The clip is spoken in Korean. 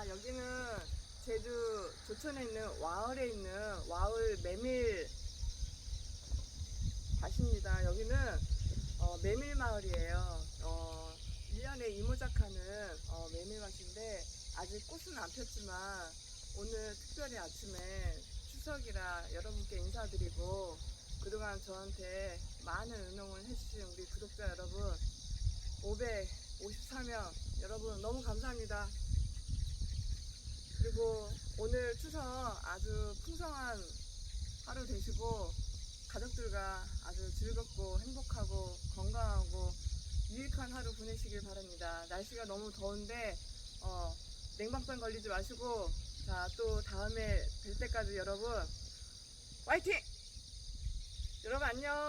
여기는 제주 조천에 있는 와을에 있는 와을 메밀 밭입니다. 여기는 어, 메밀 마을이에요. 어, 1년에 이모작하는 어, 메밀 밭인데 아직 꽃은 안 폈지만 오늘 특별히 아침에 추석이라 여러분께 인사드리고 그동안 저한테 많은 응원을 해주신 우리 구독자 여러분 554명 여러분 너무 감사합니다. 그리고 오늘 추석 아주 풍성한 하루 되시고 가족들과 아주 즐겁고 행복하고 건강하고 유익한 하루 보내시길 바랍니다. 날씨가 너무 더운데 어, 냉방병 걸리지 마시고 자 또 다음에 뵐 때까지 여러분 화이팅! 여러분 안녕!